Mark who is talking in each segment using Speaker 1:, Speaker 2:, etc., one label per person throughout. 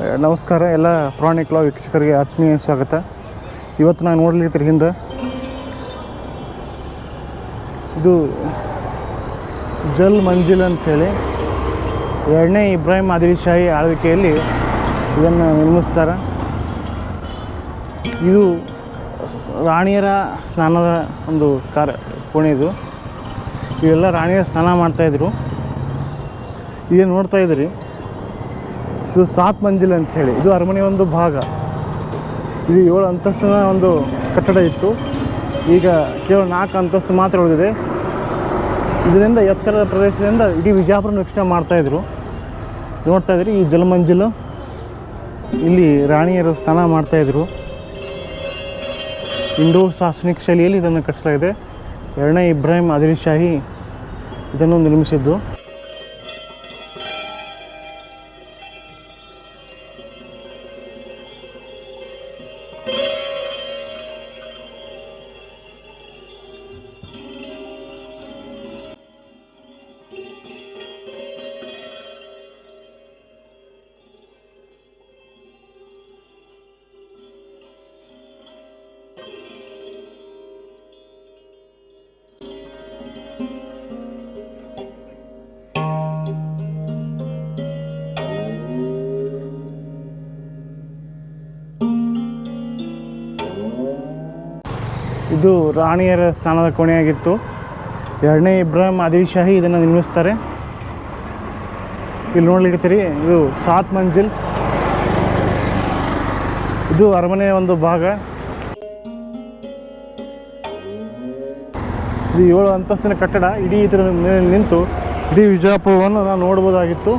Speaker 1: ನಮಸ್ಕಾರ. ಎಲ್ಲ ಪ್ರಾಣಿಕ್ಲ ವೀಕ್ಷಕರಿಗೆ ಆತ್ಮೀಯ ಸ್ವಾಗತ. ಇವತ್ತು ನಾನು ನೋಡಲಿಕ್ಕೆ ಹಿಂದೆ ಇದು ಜಲ್ ಮಂಜಿಲ್ ಅಂಥೇಳಿ ಎರಡನೇ ಇಬ್ರಾಹಿಂ ಆದಿಲ್ ಶಾಹಿ ಆಳ್ವಿಕೆಯಲ್ಲಿ ಇದನ್ನು ನಿರ್ಮಿಸ್ತಾರೆ. ಇದು ರಾಣಿಯರ ಸ್ನಾನದ ಒಂದು ಕಾರ ಕೋಣೆ ಇದು. ಇವೆಲ್ಲ ರಾಣಿಯರ ಸ್ನಾನ ಮಾಡ್ತಾಯಿದ್ರು ಈಗ ನೋಡ್ತಾ ಇದ್ರಿ ಇದು ಸಾತ್ ಮಂಜಿಲ್ ಅಂತ ಹೇಳಿ. ಇದು ಅರಮನೆಯ ಒಂದು ಭಾಗ. ಇದು ಏಳು ಅಂತಸ್ತಿನ ಒಂದು ಕಟ್ಟಡ ಇತ್ತು. ಈಗ ಕೇವಲ ನಾಲ್ಕು ಅಂತಸ್ತು ಮಾತ್ರ ಉಳಿದಿದೆ. ಇದರಿಂದ ಎತ್ತರದ ಪ್ರದೇಶದಿಂದ ಇಡೀ ವಿಜಯಪುರ ವೀಕ್ಷಣೆ ಮಾಡ್ತಾಯಿದ್ರು ನೋಡ್ತಾ ಇದ್ರಿ, ಈ ಜಲಮಂಜಿಲು. ಇಲ್ಲಿ ರಾಣಿಯರು ಸ್ನಾನ ಮಾಡ್ತಾಯಿದ್ರು ಇಂಡೋ ಶಾಸನಿಕ ಶೈಲಿಯಲ್ಲಿ ಇದನ್ನು ಕಟ್ಟಿಸಲಾಗಿದೆ. ಎರಡನೇ ಇಬ್ರಾಹಿಂ ಆದಿಲ್ ಶಾಹಿ ಇದನ್ನು ನಿರ್ಮಿಸಿದ್ದು. ಇದು ರಾಣಿಯರ ಸ್ಥಾನದ ಕೋಣೆಯಾಗಿತ್ತು. ಎರಡನೇ ಇಬ್ರಾಹಿಂ ಆದಿಲ್ ಶಾಹಿ ಇದನ್ನು ನಿರ್ಮಿಸ್ತಾರೆ. ಇಲ್ಲಿ ನೋಡ್ಲಿಕ್ಕತ್ತೀರಿ ಇದು ಸಾತ್ ಮಂಜಿಲ್. ಇದು ಅರಮನೆಯ ಒಂದು ಭಾಗ. ಇದು ಏಳು ಅಂತಸ್ತಿನ ಕಟ್ಟಡ. ಇಡೀ ಇದರ ಮೇಲೆ ನಿಂತು ಇಡೀ ವಿಜಯಪುರವನ್ನು ನಾವು ನೋಡ್ಬೋದಾಗಿತ್ತು.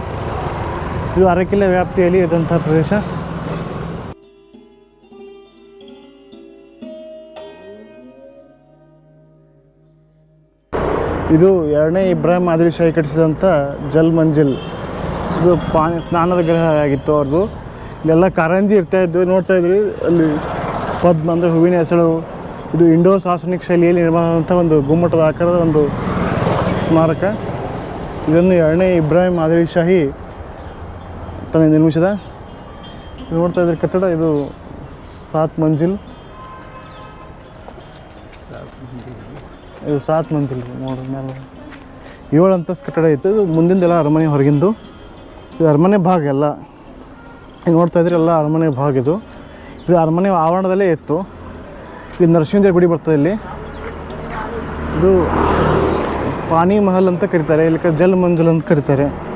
Speaker 1: ಇದು ಅರಕಿಲೆ ವ್ಯಾಪ್ತಿಯಲ್ಲಿ ಇದ್ದಂಥ ಪ್ರದೇಶ. ಇದು ಎರಡನೇ ಇಬ್ರಾಹಿಂ ಆದಿಲ್ ಶಾಹಿ ಕಟ್ಟಿಸಿದಂಥ ಜಲ್ ಮಂಜಿಲ್. ಇದು ಪಾನಿ ಸ್ನಾನದ ಗೃಹ ಆಗಿತ್ತು ಅವ್ರದ್ದು ಇಲ್ಲೆಲ್ಲ ಕಾರಂಜಿ ಇರ್ತಾ ಇದ್ವು ನೋಡ್ತಾ ಇದ್ವಿ ಅಲ್ಲಿ ಪದ್ಮ ಅಂದರೆ ಹೂವಿನ ಹೆಸರು, ಇದು ಇಂಡೋ ಶಾಸನಿಕ ಶೈಲಿಯಲ್ಲಿ ನಿರ್ಮಾಣವಾದಂಥ ಒಂದು ಗುಮ್ಮಟದ ಆಕಾರದ ಒಂದು ಸ್ಮಾರಕ. ಇದನ್ನು ಎರಡನೇ ಇಬ್ರಾಹಿಂ ಆದಿಲ್ ಶಾಹಿ ತನ್ನ ನಿರ್ಮಿಸಿದ. ನೋಡ್ತಾ ಇದ್ರೆ ಕಟ್ಟಡ, ಇದು ಸಾತ್ ಮಂಜಿಲ್. ಇದು ಸಾತ್ ಮಂದಿಲ್ ನೋಡ್ರಿ ಮೇಲೆ. ಏಳು ಅಂತಸ್ತು ಕಟ್ಟಡ ಇತ್ತು ಇದು ಮುಂದಿಂದೆಲ್ಲ ಅರಮನೆ, ಹೊರಗಿಂದು. ಇದು ಅರಮನೆ ಭಾಗ ಎಲ್ಲ. ಈಗ ನೋಡ್ತಾ ಇದ್ರೆ ಎಲ್ಲ ಅರಮನೆ ಭಾಗ ಇದು. ಇದು ಅರಮನೆ ಆವರಣದಲ್ಲೇ ಇತ್ತು. ಇದು ನರಸಿಂಹದೇವ್ರ ಗುಡಿ ಬರ್ತದೆ ಇಲ್ಲಿ. ಇದು ಪಾನಿ ಮಹಲ್ ಅಂತ ಕರೀತಾರೆ. ಇಲ್ಲಿ ಜಲ್ ಮಂಜುಲ್ ಅಂತ ಕರೀತಾರೆ.